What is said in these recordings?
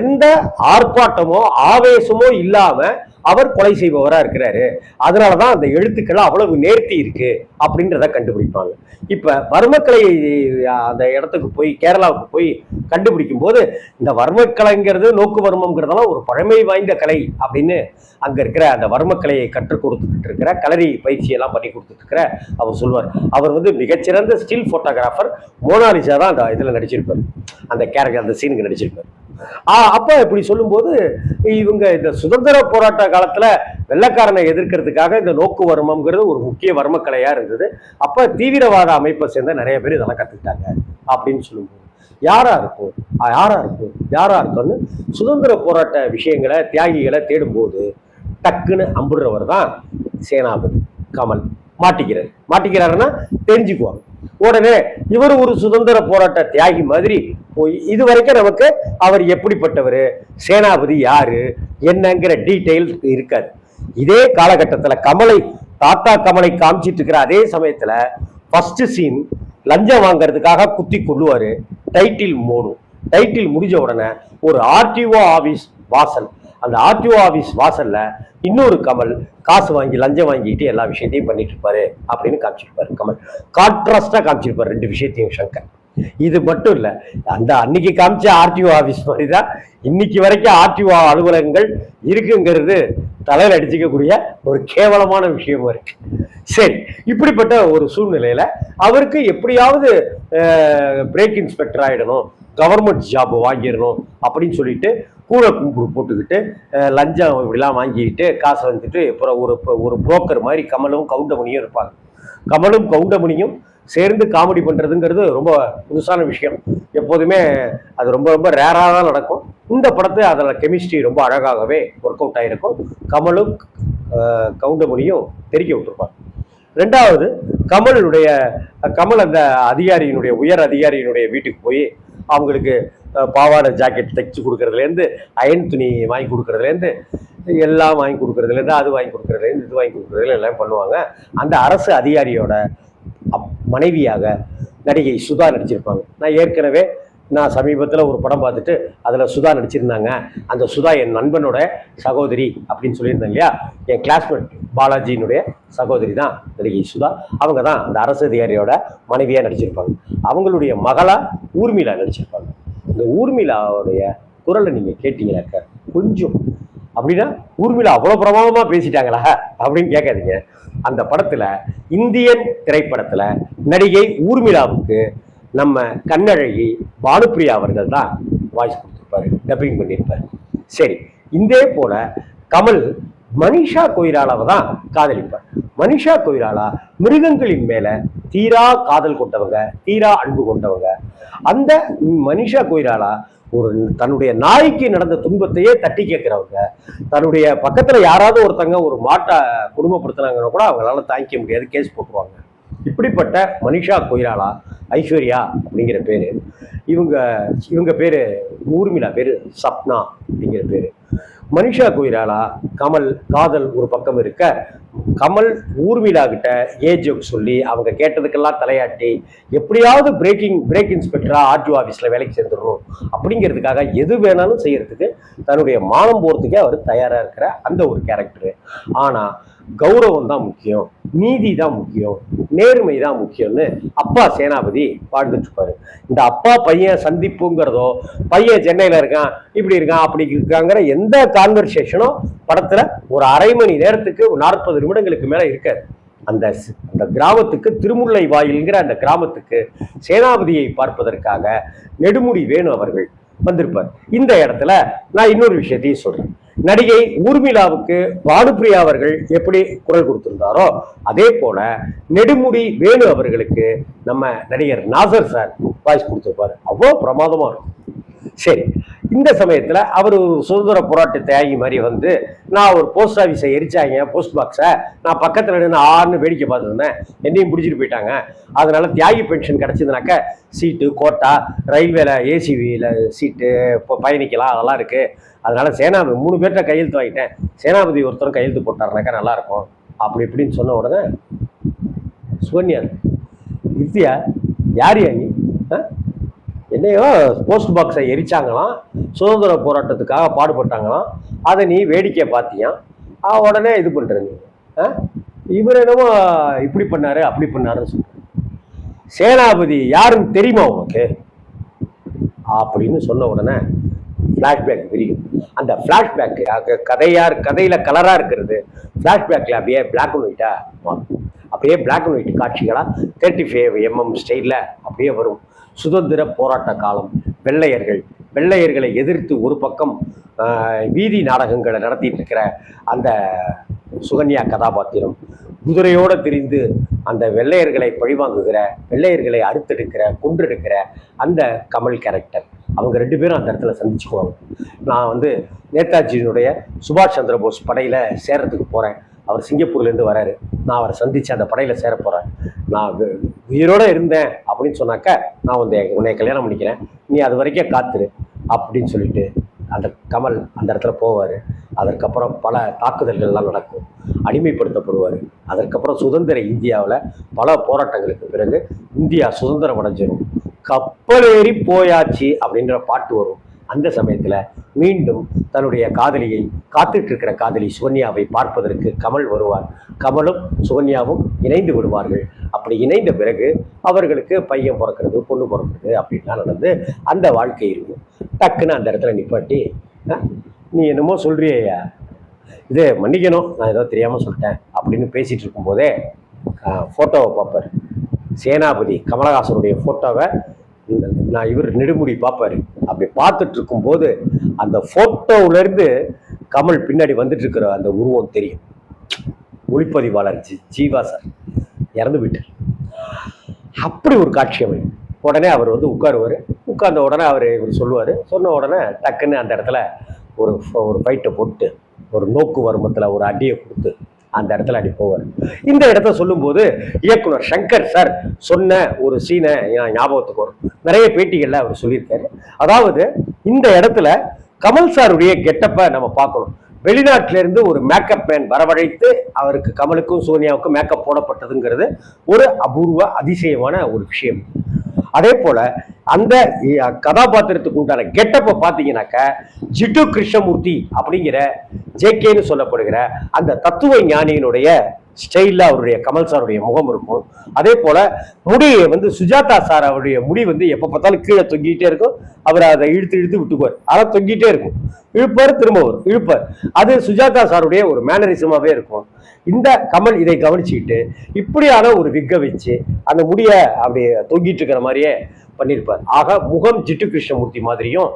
எந்த ஆர்ப்பாட்டமோ ஆவேசமோ இல்லாம அவர் கொலை செய்பவராக இருக்கிறாரு. அதனாலதான் அந்த எழுத்துக்கள் அவ்வளவு நேர்த்தி இருக்கு அப்படின்றத கண்டுபிடிப்பாங்க. இப்ப வர்மக்கலை அந்த இடத்துக்கு போய் கேரளாவுக்கு போய் கண்டுபிடிக்கும் போது இந்த வர்மக்கலைங்கிறது நோக்கு வர்மம்ங்கிறதெல்லாம் ஒரு பழமை வாய்ந்த கலை அப்படின்னு அங்க இருக்கிற அந்த வர்மக்கலையை கற்றுக் கொடுத்துக்கிட்டு இருக்கிற கலரி பயிற்சியெல்லாம் பண்ணி கொடுத்துட்டு இருக்கிற அவர் சொல்வார். அவர் வந்து மிகச்சிறந்த ஸ்டில் போட்டோகிராஃபர் மோனாலிசா தான் அந்த இதில் நடிச்சிருப்பார். அந்த கேரக்டர் அந்த சீனுக்கு நடிச்சிருப்பார். அப்ப இப்படி சொல்லும்போது இவங்க இந்த சுதந்திர போராட்ட காலத்துல வெள்ளக்காரனை எதிர்க்கிறதுக்காக இந்த நோக்கு வர்மம்ங்கிறது ஒரு முக்கிய வர்மக்கலையா இருந்தது. அப்போ தீவிரவாத அமைப்பை சேர்ந்த நிறைய பேர் இதெல்லாம் கத்துக்கிட்டாங்க அப்படின்னு சொல்லும்போது. யாரா இருக்கும்? யாரா இருக்கும்? யாரா இருக்கும்னு சுதந்திர போராட்ட விஷயங்களை தியாகிகளை தேடும்போது டக்குன்னு அம்புடுறவர் தான் சேனாபதி கமல். மாட்டிக்கிறார். மாட்டிக்கிறாருன்னா தெரிஞ்சுக்குவாங்க. உடனே இவர் ஒரு சுதந்திர போராட்ட தியாகி மாதிரி போய் இது வரைக்கும் நமக்கு அவர் எப்படிப்பட்டவர்? சேனாபதி யாரு? என்னங்கிற டீட்டெயில் இருக்காது. இதே காலகட்டத்தில் கமலை தாத்தா கமலை காமிச்சிட்டு இருக்கிற அதே சமயத்துல ஃபர்ஸ்ட் சீன் லஞ்சம் வாங்கிறதுக்காக குத்தி கொள்ளுவாரு டைட்டில் மூடும் டைட்டில் முடிஞ்ச உடனே ஒரு ஆர்டிஓ ஆபீஸ் வாசல். அந்த ஆர்டிஓ ஆஃபீஸ் வாசல்ல இன்னொரு கமல் காசு வாங்கி லஞ்சம் வாங்கிட்டு எல்லா விஷயத்தையும் பண்ணிட்டு இருப்பாரு அப்படின்னு காமிச்சிருப்பாரு கமல். கான்ட்ராஸ்டா காமிச்சிருப்பாரு ரெண்டு விஷயத்தையும் சங்கர். இது மட்டும் இல்ல அந்த அன்னைக்கு காமிச்ச ஆர்டிஓ ஆபீஸ் மாதிரி தான் இன்னைக்கு வரைக்கும் ஆர்டிஓ அலுவலகங்கள் இருக்குங்கிறது தலையில் அடிச்சிக்கக்கூடிய ஒரு கேவலமான விஷயமா இருக்கு சரி இப்படிப்பட்ட ஒரு சூழ்நிலையில அவருக்கு எப்படியாவது பிரேக் இன்ஸ்பெக்டர் ஆகிடணும் கவர்மெண்ட் ஜாப் வாங்கிடணும் அப்படின்னு சொல்லிட்டு கூட கும்பிடு போட்டுக்கிட்டு லஞ்சம் இப்படிலாம் வாங்கிக்கிட்டு காசை வந்துட்டு அப்புறம் ஒரு ஒரு புரோக்கர் மாதிரி கமலும் கவுண்டமணியும் இருப்பாங்க. கமலும் கவுண்டமணியும் சேர்ந்து காமெடி பண்ணுறதுங்கிறது ரொம்ப புதுசான விஷயம். எப்போதுமே அது ரொம்ப ரொம்ப ரேராக தான் நடக்கும். இந்த படத்தை அதில் கெமிஸ்ட்ரி ரொம்ப அழகாகவே ஒர்க் அவுட் ஆகிருக்கும் கமலும் கவுண்டமணியும் தெரிக்க விட்டுருப்பாங்க. ரெண்டாவது கமலுடைய கமல் அந்த அதிகாரியினுடைய உயர் அதிகாரியினுடைய வீட்டுக்கு போய் அவங்களுக்கு பாவாடை ஜாக்கெட் தைச்சு கொடுக்கறதுலேருந்து அயன் துணி வாங்கி கொடுக்கறதுலேருந்து எல்லாம் வாங்கி கொடுக்கறதுலேருந்து அது வாங்கி கொடுக்கறதுலேருந்து இது வாங்கி கொடுக்கறதுல எல்லாம் பண்ணுவாங்க. அந்த அரசு அதிகாரியோட அப்- மனைவியாக நடிகை சுதா நடிச்சிருப்பாங்க. நான் ஏற்கனவே நான் சமீபத்தில் ஒரு படம் பார்த்துட்டு அதில் சுதா நடிச்சிருந்தாங்க. அந்த சுதா என் நண்பனோட சகோதரி அப்படின்னு சொல்லியிருந்தேன் இல்லையா? என் கிளாஸ்மேட் பாலாஜியினுடைய சகோதரி தான் நடிகை சுதா. அவங்க தான் அந்த அரசு அதிகாரியோட மனைவியாக நடிச்சிருப்பாங்க. அவங்களுடைய மகளாக ஊர்மிளா நடிச்சிருப்பாங்க. இந்த ஊர்மிளாவுடைய குரலை நீங்கள் கேட்டீங்களாக்க கொஞ்சம் அப்படின்னா ஊர்மிளா அவ்வளோ பிரமாதமாக பேசிட்டாங்களா அப்படின்னு கேட்காதீங்க. அந்த படத்துல இந்தியன் திரைப்படத்துல நடிகை ஊர்மிளாவுக்கு நம்ம கண்ணழகி பானுப்பிரியா அவர்கள் தான் வாய்ஸ் கொடுத்துருப்பாரு டப்பிங் பண்ணியிருப்பாரு. சரி இதே போல கமல் மனிஷா கொய்ராலாவை தான் காதலிப்பார். மனிஷா கொய்ராலா மிருகங்களின் மேல தீரா காதல் கொண்டவங்க தீரா அன்பு கொண்டவங்க. அந்த மனிஷா கொய்ராலா ஒரு தன்னுடைய நாய்க்கு நடந்த துன்பத்தையே தட்டி கேட்கிறவங்க தன்னுடைய பக்கத்துல யாராவது ஒருத்தங்க ஒரு மாட்டை குடும்பப்படுத்துனாங்கன்னா கூட அவங்களால தாங்கிக்க முடியாது கேஸ் போட்டுருவாங்க. இப்படிப்பட்ட மனிஷா கொய்ராலா ஐஸ்வர்யா அப்படிங்கிற பேர். இவங்க இவங்க பேர் ஊர்மிளா பேர் சப்னா அப்படிங்கிற பேர். மனிஷா கொய்ராலா கமல் காதல் ஒரு பக்கம் இருக்க கமல் ஊர்மிளா கிட்ட ஏஜ் சொல்லி அவங்க கேட்டதுக்கெல்லாம் தலையாட்டி எப்படியாவது பிரேக்கிங் பிரேக் இன்ஸ்பெக்டரா ஆர்டிஓ ஆஃபீஸில் வேலைக்கு சேர்ந்துடணும் அப்படிங்கிறதுக்காக எது வேணாலும் செய்யறதுக்கு தன்னுடைய மானம் போகிறதுக்கே அவர் தயாராக இருக்கிற அந்த ஒரு கேரக்டரு ஆனால் கௌரவம் தான் முக்கியம். நீதி தான் முக்கியம். நேர்மை தான் முக்கியம்னு அப்பா சேனாபதி வாழ்ந்துட்டு இருப்பாரு இந்த அப்பா பையன் சந்திப்புங்கிறதோ பையன் சென்னையில் இருக்கான் இப்படி இருக்கான் அப்படி இருக்காங்கிற எந்த கான்வர்சேஷனும் படத்தில் ஒரு அரை மணி நேரத்துக்கு நாற்பது நிமிடங்களுக்கு மேலே இருக்காது. அந்த அந்த கிராமத்துக்கு திருமுல்லை வாயில்ங்கிற அந்த கிராமத்துக்கு சேனாபதியை பார்ப்பதற்காக நெடுமுடி வேணு அவர்கள் வந்திருப்பார். இந்த இடத்துல நான் இன்னொரு விஷயத்தையும் சொல்றேன். நடிகை ஊர்மிளாவுக்கு பானுப்பிரியா அவர்கள் எப்படி குரல் கொடுத்திருந்தாரோ அதே போல நெடுமுடி வேணு அவர்களுக்கு நம்ம நடிகர் நாசர் சார் வாய்ஸ் கொடுத்துருப்பாரு. அவ்வளோ பிரமாதமாக இருக்கும். சரி இந்த சமயத்தில் அவர் ஒரு சுதந்திர போராட்ட தியாகி மாதிரி வந்து நான் ஒரு போஸ்ட் ஆஃபீஸை எரிச்சாங்க போஸ்ட் பாக்ஸை நான் பக்கத்தில் நின்று ஆறுன்னு வேடிக்கை பார்த்துருந்தேன் என்னையும் பிடிச்சிட்டு போயிட்டாங்க. அதனால் தியாகி பென்ஷன் கிடைச்சதுனாக்க சீட்டு கோட்டா ரயில்வேல ஏசிவியில் சீட்டு இப்போ பயணிக்கலாம் அதெல்லாம் இருக்குது அதனால் சேனாபதி மூணு பேர்கிட்ட கையெழுத்து வாங்கிட்டேன். சேனாபதி ஒருத்தரும் கையெழுத்து போட்டாருனாக்கா நல்லாயிருக்கும் அப்படி இப்படின்னு சொன்ன உடனே சுகன்யா வித்யா யார் யா நீ? ஆ? என்னையோ போஸ்ட் பாக்ஸை எரிச்சாங்களாம். சுதந்திர போராட்டத்துக்காக பாடுபட்டாங்களாம். அதை நீ வேடிக்கையை பார்த்தியான் உடனே இது பண்ணுறது ஆ? இவர் என்னமோ இப்படி பண்ணாரு அப்படி பண்ணாருன்னு சொல்ற சேனாபதி யாருன்னு தெரியுமா உனக்கு? அப்படின்னு சொன்ன உடனே ஃப்ளாஷ்பேக் விரியும். அந்த ஃப்ளாஷ்பேக் கதையார் கதையில் கலராக இருக்கிறது ஃப்ளாஷ்பேக்கில் அப்படியே பிளாக் அண்ட் ஒயிட்டா அப்படியே பிளாக் அண்ட் ஒயிட் காட்சிகளாக தேர்ட்டி ஃபைவ் எம்எம் ஸ்டைலில் அப்படியே வரும். சுதந்திர போராட்ட காலம். வெள்ளையர்கள் வெள்ளையர்களை எதிர்த்து ஒரு பக்கம் வீதி நாடகங்களை நடத்திட்டு இருக்கிற அந்த சுகன்யா கதாபாத்திரம் குதிரையோடு திரிந்து அந்த வெள்ளையர்களை பழிவாங்குகிற வெள்ளையர்களை அறுத்தெடுக்கிற கொன்றெடுக்கிற அந்த கமல் கேரக்டர் அவங்க ரெண்டு பேரும் அந்த இடத்துல சந்திச்சுக்குவாங்க. நான் வந்து நேதாஜியினுடைய சுபாஷ் சந்திர போஸ் படையில் சேரத்துக்கு போகிறேன் அவர் சிங்கப்பூர்லேருந்து வராரு. நான் அவரை சந்தித்து அந்த படையில் சேர போகிறேன் நான் உயிரோடு உயிரோட இருந்தேன் அப்படின்னு சொன்னாக்க நான் வந்து உன்னை கல்யாணம் பண்ணிக்கிறேன். நீ அது வரைக்கும் காத்துரு அப்படின்னு சொல்லிட்டு அந்த கமல் அந்த இடத்துல போவார். அதற்கப்புறம் பல தாக்குதல்கள்லாம் நடக்கும். அடிமைப்படுத்தப்படுவார். அதற்கப்புறம் சுதந்திர இந்தியாவில் பல போராட்டங்களுக்கு பிறகு இந்தியா சுதந்திரம் அடைஞ்சிடும் கப்பல் ஏறி போயாச்சு அப்படின்ற பாட்டு வரும். அந்த சமயத்தில் மீண்டும் தன்னுடைய காதலியை காத்துட்ருக்கிற காதலி சுகன்யாவை பார்ப்பதற்கு கமல் வருவார். கமலும் சுகன்யாவும் இணைந்து விடுவார்கள். அப்படி இணைந்த பிறகு அவர்களுக்கு பையன் பிறக்கிறது பொண்ணு பிறக்கிறது அப்படின்லாம் நடந்து அந்த வாழ்க்கை இருக்கும். டக்குன்னு அந்த இடத்துல நிப்பாட்டி நீ என்னமோ சொல்கிறியா இது மன்னிக்கணும் நான் ஏதோ தெரியாமல் சொல்லிட்டேன் அப்படின்னு பேசிகிட்டு இருக்கும்போதே ஃபோட்டோவை பார்ப்பார். சேனாபதி கமலஹாசனுடைய ஃபோட்டோவை நான் இவர் நெடுமுடி பார்ப்பார். அப்படி பார்த்துட்டு இருக்கும்போது அந்த ஃபோட்டோவிலேருந்து கமல் பின்னாடி வந்துட்டு இருக்கிற அந்த உருவம் தெரியும். ஒளிப்பதிவாளர் ஜி ஜீவா சார். இறந்து விட்டார் அப்படி ஒரு காட்சி அமையும். உடனே அவர் வந்து உட்காருவார். உட்கார்ந்த உடனே அவர் இவர் சொல்லுவார். சொன்ன உடனே டக்குன்னு அந்த இடத்துல ஒரு ஒரு ஃபைட்டை போட்டு ஒரு நோக்கு வருமத்தில் ஒரு அடியை கொடுத்து அந்த இடத்துல அடி போவார். இந்த இடத்த சொல்லும்போது இயக்குனர் சங்கர் சார் சொன்ன ஒரு சீனை ஞாபகத்துக்கு வரும். நிறைய பேட்டிகளில் அவர் சொல்லியிருக்காரு. அதாவது இந்த இடத்துல கமல் சாருடைய கெட்டப்பை நம்ம பார்க்கணும். வெளிநாட்டிலிருந்து ஒரு மேக்கப் மேன் வரவழைத்து அவருக்கு கமலுக்கும் சோனியாவுக்கும் மேக்கப் போடப்பட்டதுங்கிறது ஒரு அபூர்வ அதிசயமான ஒரு விஷயம். அதே போல அந்த கதாபாத்திரத்துக்கு உண்டான கெட்டப்பை பார்த்தீங்கன்னாக்க ஜிட்டு கிருஷ்ணமூர்த்தி அப்படிங்கிற ஜேகேன்னு சொல்லப்படுகிற அந்த தத்துவ ஞானியினுடைய ஸ்டைலில் அவருடைய கமல் சாருடைய முகம் இருக்கும். அதே போல் முடி வந்து சுஜாதா சார் அவருடைய முடி வந்து எப்போ பார்த்தாலும் கீழே தொங்கிக்கிட்டே இருக்கும். அவர் அதை இழுத்து இழுத்து விட்டுக்குவார். ஆனால் தொங்கிட்டே இருக்கும். இழுப்பார் திரும்ப வரும். இழுப்பார். அது சுஜாதா சாருடைய ஒரு மேனரிசமாகவே இருக்கும். இந்த கமல் இதை கவனிச்சுக்கிட்டு இப்படியான ஒரு விக்க வச்சு அந்த முடியை அப்படியே தொங்கிட்டு இருக்கிற மாதிரியே பண்ணியிருப்பார் ஆக முகம் ஜிட்டு கிருஷ்ணமூர்த்தி மாதிரியும்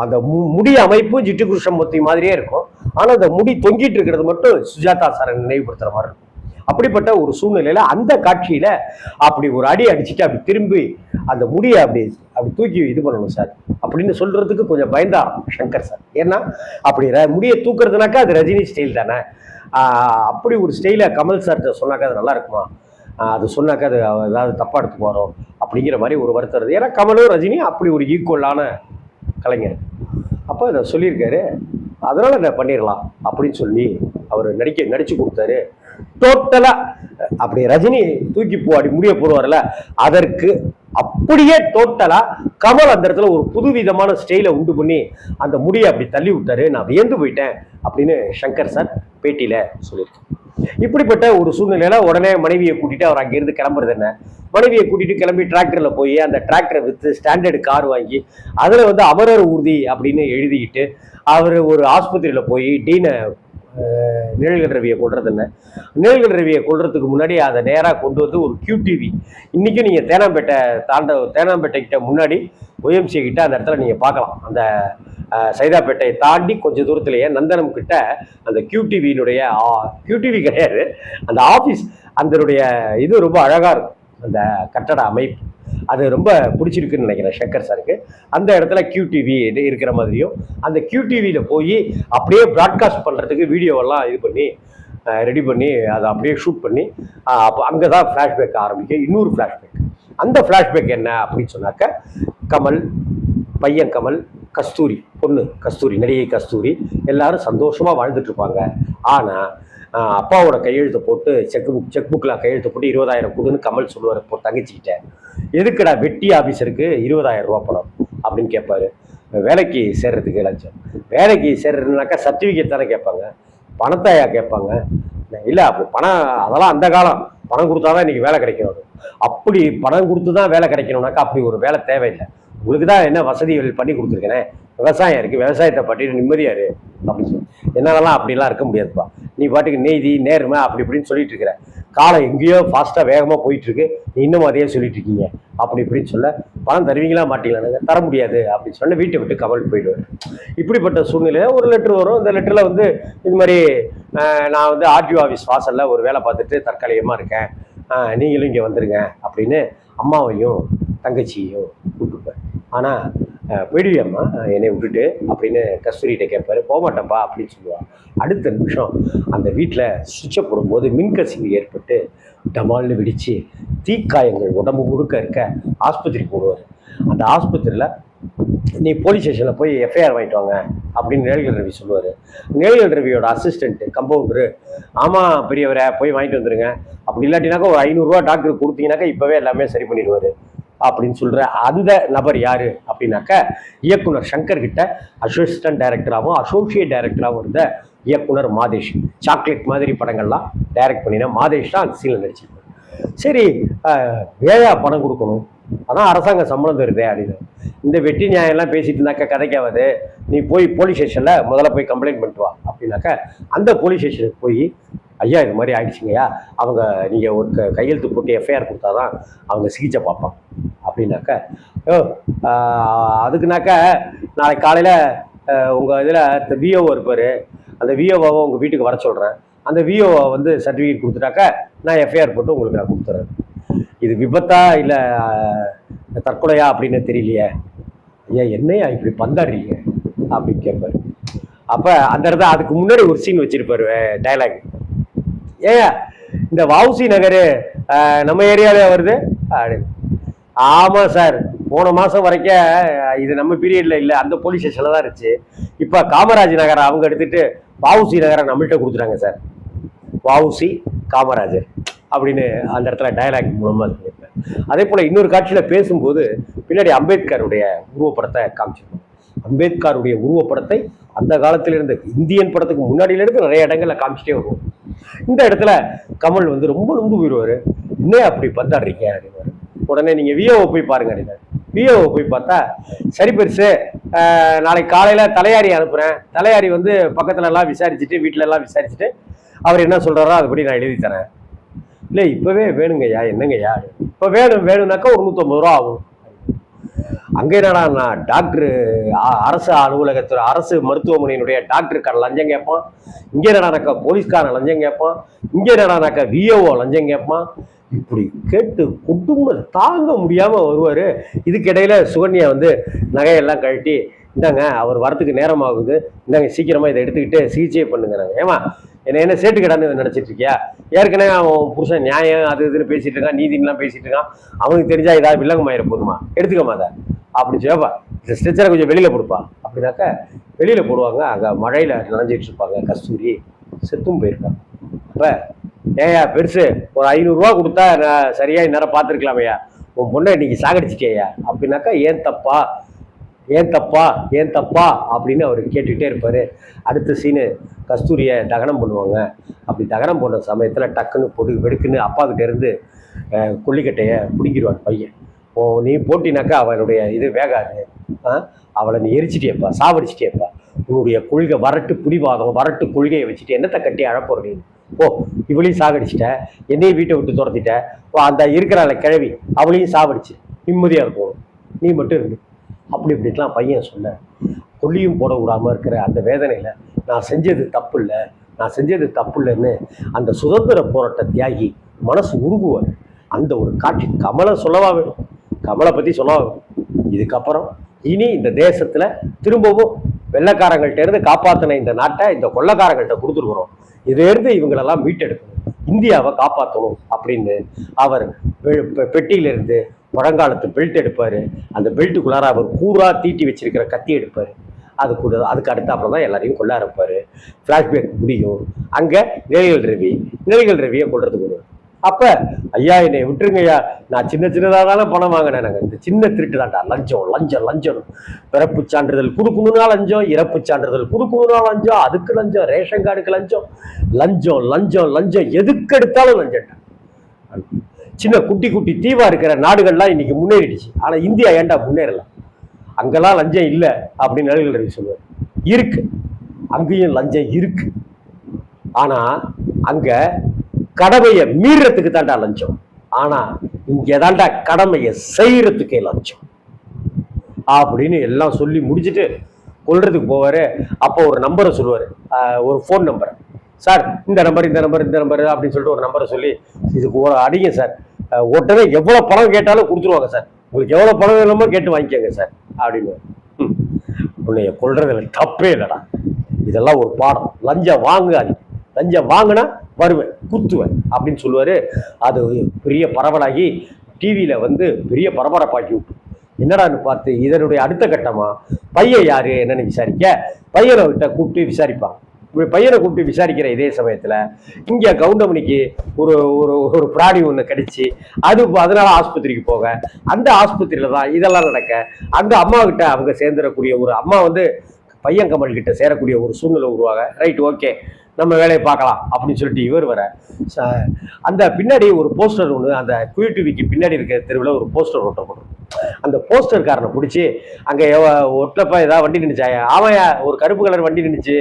அந்த முடி அமைப்பும் ஜிட்டு கிருஷ்ணமூர்த்தி மாதிரியே இருக்கும். ஆனால் அந்த முடி தொங்கிட்டு இருக்கிறது மட்டும் சுஜாதா சாரை நினைவுபடுத்துகிற மாதிரி இருக்கும். அப்படிப்பட்ட ஒரு சூழ்நிலையில் அந்த காட்சியில் அப்படி ஒரு அடி அடிச்சுட்டு அப்படி திரும்பி அந்த முடியை அப்படி அப்படி தூக்கி இது பண்ணணும் சார். அப்படின்னு சொல்கிறதுக்கு கொஞ்சம் பயந்தாராம் சங்கர் சார். ஏன்னா அப்படி ர- முடியை தூக்குறதுனாக்கா அது ரஜினி ஸ்டைல் தானே. அப்படி ஒரு ஸ்டைலை கமல் சார்கிட்ட சொன்னாக்கா அது நல்லா இருக்குமா? அது சொன்னாக்கா அது ஏதாவது தப்பாக எடுத்து போகிறோம் அப்படிங்கிற மாதிரி ஒரு வருத்தம் இருக்குது ஏன்னா கமலும் ரஜினியும் அப்படி ஒரு ஈக்குவலான கலைஞர். அப்போ இதை சொல்லியிருக்காரு. அதனால் இதை பண்ணிடலாம் அப்படின்னு சொல்லி அவர் நடிக்க நடித்து கொடுத்தாரு. டோட்டலாக அப்படி ரஜினி தூக்கி போ அப்படி முடிய போடுவார்ல அதற்கு அப்படியே டோட்டலாக கமல் அந்த இடத்துல ஒரு புதுவிதமான ஸ்டைலை உண்டு பண்ணி அந்த முடியை அப்படி தள்ளி விட்டாரு. நான் வியந்து போயிட்டேன் அப்படின்னு சங்கர் சார் பேட்டியில் சொல்லியிருக்கேன் இப்படிப்பட்ட ஒரு சூழ்நிலையில உடனே மனைவியை கூட்டிட்டு அவர் அங்கிருந்து கிளம்புறது என்ன? மனைவியை கூட்டிட்டு கிளம்பி டிராக்டர்ல போய் அந்த டிராக்டரை வித்து ஸ்டாண்டர்டு கார் வாங்கி அதுல வந்து அமரர் ஊர்தி அப்படின்னு எழுதிக்கிட்டு அவர் ஒரு ஆஸ்பத்திரியில போய் டீனை நிழல்கள் ரவியை கொள்றது என்ன? நிழல்கள் ரவியை கொள்றதுக்கு முன்னாடி அதை நேராக கொண்டு வந்து ஒரு கியூடிவி இன்னைக்கும் நீங்கள் தேனாம்பேட்டை தாண்ட தேனாம்பேட்டை கிட்ட முன்னாடி ஒய்எம்சி கிட்ட அந்த இடத்துல நீங்கள் பார்க்கலாம். அந்த சைதாப்பேட்டையை தாண்டி கொஞ்சம் தூரத்திலேயே நந்தனம் கிட்ட அந்த கியூடிவியினுடைய கியூடிவி கிடையாது. அந்த ஆஃபீஸ் அதனுடைய இது ரொம்ப அழகாக இருக்கும். அந்த கட்டட அமைப்பு. அது ரொம்ப பிடிச்சிருக்குன்னு நினைக்கிறேன் சங்கர் சாருக்கு. அந்த இடத்துல கியூடிவி இருக்கிற மாதிரியும் அந்த கியூடிவியில் போய் அப்படியே ப்ராட்காஸ்ட் பண்ணுறதுக்கு வீடியோவெல்லாம் இது பண்ணி ரெடி பண்ணி அதை அப்படியே ஷூட் பண்ணி அப்போ அங்கே தான் ஃப்ளாஷ்பேக் ஆரம்பிக்கும் இன்னொரு ஃப்ளாஷ்பேக் அந்த ஃப்ளாஷ்பேக் என்ன அப்படின்னு சொன்னாக்க கமல் பையன் கமல் கஸ்தூரி பொண்ணு கஸ்தூரி நடிகை கஸ்தூரி எல்லாரும் சந்தோஷமாக வாழ்ந்துட்டு இருப்பாங்க ஆனால் அப்பாவோட கையெழுத்தை போட்டு செக் புக் செக் புக்கில் கையெழுத்து போட்டு இருபதாயிரம் கொடுன்னு கமல் சொல்லுவார் இப்போ தங்கச்சிக்கிட்ட. எதுக்குடா வெட்டி ஆஃபீஸருக்கு இருபதாயிரம் ரூபா பணம். அப்படின்னு கேட்பாரு வேலைக்கு சேர்றதுக்கு லஞ்சம் வேலைக்கு சேர்றதுனாக்கா சர்டிஃபிகேட் தானே கேட்பாங்க. பணத்தாயா கேட்பாங்க. இல்லை அப்போ பணம் அதெல்லாம் அந்த காலம். பணம் கொடுத்தா தான் இன்னைக்கு வேலை கிடைக்கணும் அப்படி பணம் கொடுத்து தான் வேலை கிடைக்கணும்னாக்கா அப்படி ஒரு வேலை தேவையில்லை. உங்களுக்கு தான் என்ன வசதிகள் பண்ணி கொடுத்துருக்கேனே? விவசாயம் இருக்குது விவசாயத்தை பற்றி நிம்மதியாக இரு. அப்படின்னு சொல்லி. என்னாலலாம் அப்படிலாம் இருக்க முடியாதுப்பா. நீ பாட்டுக்கு நீதி நேர்மை அப்படி இப்படின்னு சொல்லிட்டு இருக்கிற. காலம் எங்கேயோ ஃபாஸ்ட்டாக வேகமாக போயிட்டுருக்கு. இன்னும் அதையே சொல்லிட்டு இருக்கீங்க. அப்படி இப்படின்னு சொல்ல பணம் தருவீங்களா மாட்டீங்களா? தர முடியாது. அப்படின்னு சொன்ன வீட்டை விட்டு கவல் போயிடுவார் இப்படிப்பட்ட சூழ்நிலையில் ஒரு லெட்ரு வரும். இந்த லெட்டரில் வந்து இது மாதிரி நான் வந்து ஆர்டிஓ ஆஃபீஸ் வாசலில் ஒரு வேலை பார்த்துட்டு தற்காலிகமாக இருக்கேன். நீங்களும் இங்கே வந்துடுங்க அப்படின்னு அம்மாவையும் தங்கச்சியையும் கூப்பிட்டுப்பேன். ஆனால் போயிடுவியம்மா என்னை விட்டுட்டு அப்படின்னு கஸ்தூரிகிட்ட கேட்பாரு. போகமாட்டேன்ப்பா அப்படின்னு சொல்லுவாள் அடுத்த நிமிஷம் அந்த வீட்டில் சுவிட்சை போடும்போது மின்கசிவு ஏற்பட்டு டமால்னு வெடித்து தீக்காயங்கள் உடம்பு முழுக்க இருக்க ஆஸ்பத்திரி போடுவார். அந்த ஆஸ்பத்திரியில் நீ போலீஸ் ஸ்டேஷனில் போய் எஃப்ஐஆர் வாங்கிட்டு வாங்க அப்படின்னு நிழல்கள் ரவி சொல்லுவார். நிழல்கள் ரவியோட அசிஸ்டண்ட்டு கம்பவுண்டரு ஆமாம் பெரியவரை போய் வாங்கிட்டு வந்துடுங்க அப்படி இல்லாட்டினாக்கா ஒரு ஐநூறுரூவா டாக்டருக்கு கொடுத்தீங்கன்னாக்கா இப்போவே எல்லாமே சரி பண்ணிடுவார். அப்படின்னு சொல்கிற அந்த நபர் யார் அப்படின்னாக்க இயக்குனர் சங்கர் கிட்ட அசிஸ்டன்ட் டைரக்டராகவும் அசோசியேட் டைரக்டராகவும் இருந்த இயக்குனர் மாதேஷ். சாக்லேட் மாதிரி படங்கள்லாம் டைரக்ட் பண்ணினா மாதேஷ் தான் அந்த சீனில் நடிச்சிருப்பார். சரி ஏழா பணம் கொடுக்கணும். அதான் அரசாங்க சம்பளம் தருதே அப்படின்னு. இந்த வெட்டி நியாயம்லாம் பேசிட்டு இருந்தாக்க கதைக்காவது நீ போய் போலீஸ் ஸ்டேஷனில் முதல்ல போய் கம்ப்ளைண்ட் பண்ணிட்டு வா அப்படின்னாக்கா அந்த போலீஸ் ஸ்டேஷனுக்கு போய் ஐயா இது மாதிரி ஆயிடுச்சுங்கய்யா. அவங்க நீங்கள் ஒரு க- கையெழுத்து போட்டு எஃப்ஐஆர் கொடுத்தாதான் அவங்க சிகிச்சை பார்ப்பான் அப்படின்னாக்க ஓ அதுக்குனாக்க நாளைக்கு காலையில் உங்கள் இதில் விஓ இருப்பார். அந்த விஓவை உங்கள் வீட்டுக்கு வர சொல்கிறேன் அந்த விஓவை வந்து சர்டிஃபிகேட் கொடுத்துட்டாக்க நான் எஃப்ஐஆர் போட்டு உங்களுக்கு நான் கொடுத்துட்றேன் இது விபத்தா இல்லை தற்கொலையா அப்படின்னு தெரியலையே. ஐயா என்னையா இப்படி பந்தாடுறீங்க? அப்படின்னு கேட்பாரு அப்போ அந்த இடத்துல அதுக்கு முன்னாடி ஒரு சீன் வச்சுருப்பாரு டைலாக் ஏங்க இந்த வவுசி நகர் நம்ம ஏரியாவில் வருது? அப்படின்னு ஆமாம் சார். போன மாதம் வரைக்கும் இது நம்ம பீரியடில் இல்லை. அந்த போலீஸ் ஸ்டேஷனில் தான் இருந்துச்சு. இப்போ காமராஜ் நகரை அவங்க எடுத்துட்டு வாவுசி நகரை நம்மள்கிட்ட கொடுத்துட்டாங்க சார். வாவுசி காமராஜர் அப்படின்னு அந்த இடத்துல டயலாக் மூலமாக சொல்லியிருப்பேன் அதே போல் இன்னொரு காட்சியில் பேசும்போது பின்னாடி அம்பேத்கருடைய உருவப்படத்தை காமிச்சிருக்கோம் அம்பேத்கருடைய உருவப்படத்தை அந்த காலத்தில் இருந்த இந்தியன் படத்துக்கு முன்னாடியிலிருந்து நிறைய இடங்களில் காமிச்சிட்டே வருவோம். இந்த இடத்துல கமல் வந்து ரொம்ப நொந்து போயிடுவாரு. என்ன அப்படி பந்தாடுறீங்க? அப்படின்னாரு உடனே நீங்கள் விஓவை போய் பாருங்க அப்படின்னாரு விஓவை போய் பார்த்தா சரி பெருசு நாளைக்கு காலையில் தலையாரி அனுப்புகிறேன் தலையாரி வந்து பக்கத்துல எல்லாம் விசாரிச்சுட்டு வீட்டிலலாம் விசாரிச்சுட்டு அவர் என்ன சொல்கிறாரோ அதுபடி நான் எழுதி தரேன். இல்லை இப்போவே வேணுங்கய்யா என்னங்கய்யா? இப்போ வேணும் வேணும்னாக்கா ஒரு நூற்றம்பது ரூபா ஆகும். அங்கே என்னடா நான் டாக்டர் அரசு அலுவலகத்தில் அரசு மருத்துவமனையினுடைய டாக்டருக்கான லஞ்சம் கேட்பான். இங்கே என்னடானாக்கா போலீஸ்காரன் லஞ்சம் கேட்பான். இங்கே என்னடானாக்கா விஏஓ லஞ்சம் கேட்பான். இப்படி கேட்டு குடும்பம் தாங்க முடியாமல் வருவார். இதுக்கிடையில் சுகன்யா வந்து நகையெல்லாம் கழட்டி இந்தாங்க அவர் வரத்துக்கு நேரம் ஆகுது இந்தாங்க சீக்கிரமாக இதை எடுத்துக்கிட்டு சிகிச்சையை பண்ணுங்க நாங்கள் ஏமா என்ன என்ன சேட்டுக்கடான்னு நினச்சிட்டு இருக்கியா? ஏற்கனவே அவன் புருஷன் நியாயம் அது இதுன்னு பேசிகிட்டு இருக்கான் நீதினெலாம் பேசிகிட்டு இருக்கான். அவனுக்கு தெரிஞ்சா ஏதாவது வில்லங்கமாயிர போதுமா? எடுத்துக்கமா அதை. அப்படி சேப்பா இந்த ஸ்ட்ரெச்சரை கொஞ்சம் வெளியில் கொடுப்பா அப்படின்னாக்க வெளியில் போடுவாங்க. அங்கே மழையில் நனைஞ்சிட்டு இருப்பாங்க. கஸ்தூரி செத்தும் போயிருக்கான் அப்ப ஏயா பெருசு ஒரு ஐநூறுரூவா கொடுத்தா நான் சரியாக இந்நேரம் பார்த்துருக்கலாமையா? உன் பொண்ணை இன்றைக்கி சாகடிச்சிட்டியா அப்படின்னாக்கா ஏன் தப்பா? ஏன் தப்பா? ஏன் தப்பா? அப்படின்னு அவர் கேட்டுக்கிட்டே இருப்பார். அடுத்த சீனு கஸ்தூரியை தகனம் பண்ணுவாங்க. அப்படி தகனம் பண்ணுற சமயத்தில் டக்குன்னு பொடு வெடுக்குன்னு அப்பாக்கிட்டேருந்து கொல்லிக்கட்டையை பிடிக்கிடுவார் பையன். ஓ நீ போட்டினாக்கா அவனுடைய இது வேகாது. ஆ? அவளை நீ எரிச்சிட்டேப்பா சாவடிச்சிட்டேப்பா உன்னுடைய கொள்கை வரட்டு புடிவாதம் வரட்டு கொள்கையை வச்சுட்டு என்னத்தை கட்டி அழப்போற ஓ இவளையும் சாகடிச்சிட்ட என்னையும் வீட்டை விட்டு துரத்திட்ட. ஓ அந்த இருக்கிறாள் கிழவி அவளையும் சாவடிச்சு. நிம்மதியாக இருக்கும். நீ மட்டும் இருந்து அப்படி இப்படிலாம் பையன் சொல்ல கொல்லியும் போட விடாமல் இருக்கிற அந்த வேதனையில் நான் செஞ்சது தப்பு இல்லை நான் செஞ்சது தப்பு இல்லைன்னு அந்த சுதந்திர போராட்ட தியாகி மனசு உருகுவார். அந்த ஒரு காட்சி கமலை சொல்லவா வேணும்? கமலை பற்றி சொல்லவா இதுக்கப்புறம் இனி இந்த தேசத்தில் திரும்பவும் வெள்ளைக்காரங்கள்ட்ட இருந்து இந்த நாட்டை இந்த கொள்ளக்காரங்கள்ட்ட கொடுத்துருக்குறோம் இதிலிருந்து இவங்களெல்லாம் மீட்டெடுக்கணும். இந்தியாவை காப்பாற்றணும் அப்படின்னு அவர் பெட்டியிலிருந்து பழங்காலத்து பெல்ட் எடுப்பார். அந்த பெல்ட்டுக்குள்ளார அவர் கூறாக தீட்டி வச்சிருக்கிற கத்தி எடுப்பார். அது கூட அதுக்கு அடுத்தாப்புல தான் எல்லாரையும் கொள்ள ஆரம்பிப்பார். ஃப்ளாஷ்பேக் முடியும். அங்கே நிலைகள் ரவி நிலைகள் ரவியை கொள்றதுக்கு வருவார் அப்ப ஐயா என்னை விட்டுருங்க ஐயா நான் சின்ன சின்னதாக தானே பணம் வாங்கினேன். நாங்கள் இந்த சின்ன திருட்டு தான்டா. லஞ்சம் லஞ்சம் லஞ்சம். பிறப்பு சான்றிதழ் கொடுக்கணும்னா லஞ்சம் இறப்பு சான்றிதழ் கொடுக்கணும்னா லஞ்சம் அதுக்கு லஞ்சம் ரேஷன் கார்டுக்கு லஞ்சம். லஞ்சம் லஞ்சம் லஞ்சம். எதுக்கு எடுத்தாலும் லஞ்சம்டா சின்ன குட்டி குட்டி தீவா இருக்கிற நாடுகள்லாம் இன்னைக்கு முன்னேறிடுச்சு. ஆனா இந்தியா ஏன்டா முன்னேறல? அங்கெல்லாம் லஞ்சம் இல்லை அப்படின்னு நடுவில் ரவி சொல்லுவார். இருக்கு. அங்கேயும் லஞ்சம் இருக்கு. ஆனா அங்க கடமையை மீறத்துக்கு தான்டா லஞ்சம். ஆனா இங்க தாண்டா கடமையை செய்யறதுக்கே லஞ்சம். அப்படின்னு எல்லாம் சொல்லி முடிச்சுட்டு கொள்றதுக்கு போவாரு. அப்போ ஒரு நம்பரை சொல்லுவாரு. ஒரு ஃபோன் நம்பரை சார் இந்த நம்பர் இந்த நம்பர் இந்த நம்பர் அப்படின்னு சொல்லிட்டு ஒரு நம்பரை சொல்லி இதுக்கு ஒரு அடிங்க சார். உடனே எவ்வளோ பணம் கேட்டாலும் கொடுத்துருவாங்க சார். உங்களுக்கு எவ்வளோ பணம் வேணுமோ கேட்டு வாங்கிக்கோங்க சார். அப்படின்னு. ம். உன்னைய கொள்றதுல தப்பே இல்லைடா. இதெல்லாம் ஒரு பாடம். லஞ்சம் வாங்காது லஞ்சம் வாங்கினா வருவேன் குத்துவேன் அப்படின்னு சொல்லுவார். அது பெரிய பரவலாகி டிவியில் வந்து பெரிய பரபரப்பாக்கி விட்டு. என்னடான்னு பார்த்து? இதனுடைய அடுத்த கட்டமாக பையன் யார்? என்னன்னு விசாரிக்க. பையனை விட்ட கூப்பிட்டு விசாரிப்பான். இப்படி பையனை கூப்பிட்டு விசாரிக்கிற இதே சமயத்தில் இங்கே கவுண்டமணிக்கு ஒரு ஒரு ஒரு பிராணி ஒன்று கிடச்சி அது அதனால ஆஸ்பத்திரிக்கு போக. அந்த ஆஸ்பத்திரியில தான் இதெல்லாம் நடக்க. அந்த அம்மாக்கிட்ட அவங்க சேர்ந்துடக்கூடிய ஒரு அம்மா வந்து பையன் கமல் கிட்ட சேரக்கூடிய ஒரு சூழ்நிலை உருவாக. ரைட் ஓகே நம்ம வேலையை பார்க்கலாம் அப்படின்னு சொல்லிட்டு இவர் வர. அந்த பின்னாடி ஒரு போஸ்டர் ஒன்று அந்த குயு டிவிக்கு பின்னாடி இருக்கிற தெருவில் ஒரு போஸ்டர் ஒட்டப்படும் அந்த போஸ்டர்காரனை பிடிச்சி அங்கே ஒட்டப்ப ஏதாவது வண்டி நின்றுச்சாயா ஆமாயா ஒரு கருப்பு கலர் வண்டி நின்றுச்சு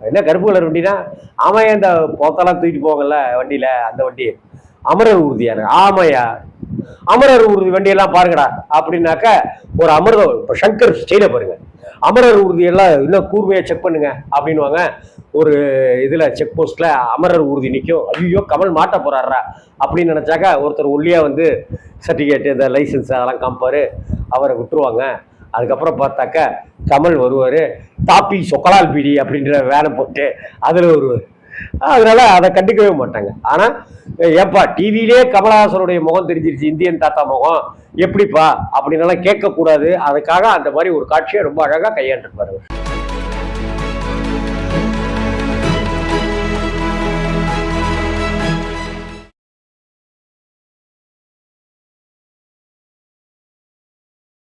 என்ன கருப்பு கலர் வண்டினா? ஆமாயா இந்த போத்தெல்லாம் தூக்கிட்டு போவாங்கல்ல வண்டியில் அந்த வண்டி அமரர் ஊர்தியாரு ஆமையா? அமரர் ஊர்தி வண்டியெல்லாம் பாருங்கடா அப்படின்னாக்க ஒரு அமரர் இப்போ சங்கர் ஸ்டைல பாருங்க. அமரர் ஊர்தியெல்லாம் இன்னும் கூர்மையாக செக் பண்ணுங்க அப்படின்னுவாங்க. ஒரு இதில் செக் போஸ்ட்டில் அமரர் ஊர்தி நிற்கும் ஐயோ கமல் மாட்ட போறாரா அப்படின்னு நினச்சாக்கா ஒருத்தர் ஒல்லியா வந்து சர்டிஃபிகேட் இந்த லைசன்ஸ் அதெல்லாம் காமிப்பார். அவரை விட்டுருவாங்க. அதுக்கப்புறம் பார்த்தாக்க கமல் வருவார். தாப்பி சொக்கலால் பீடி அப்படின்ற வேலை போட்டு அதில் வருவார். அதனால அதை கண்டுக்கவே மாட்டாங்க. ஆனா ஏப்பா டிவிலே கமலஹாசனுடைய முகம் தெரிஞ்சிருச்சு இந்தியன் தாத்தா முகம். எப்படிப்பா? அப்படின்னலாம் கேட்கக்கூடாது. அதுக்காக அந்த மாதிரி ஒரு காட்சியை ரொம்ப அழகா கையாண்டிருப்பாரு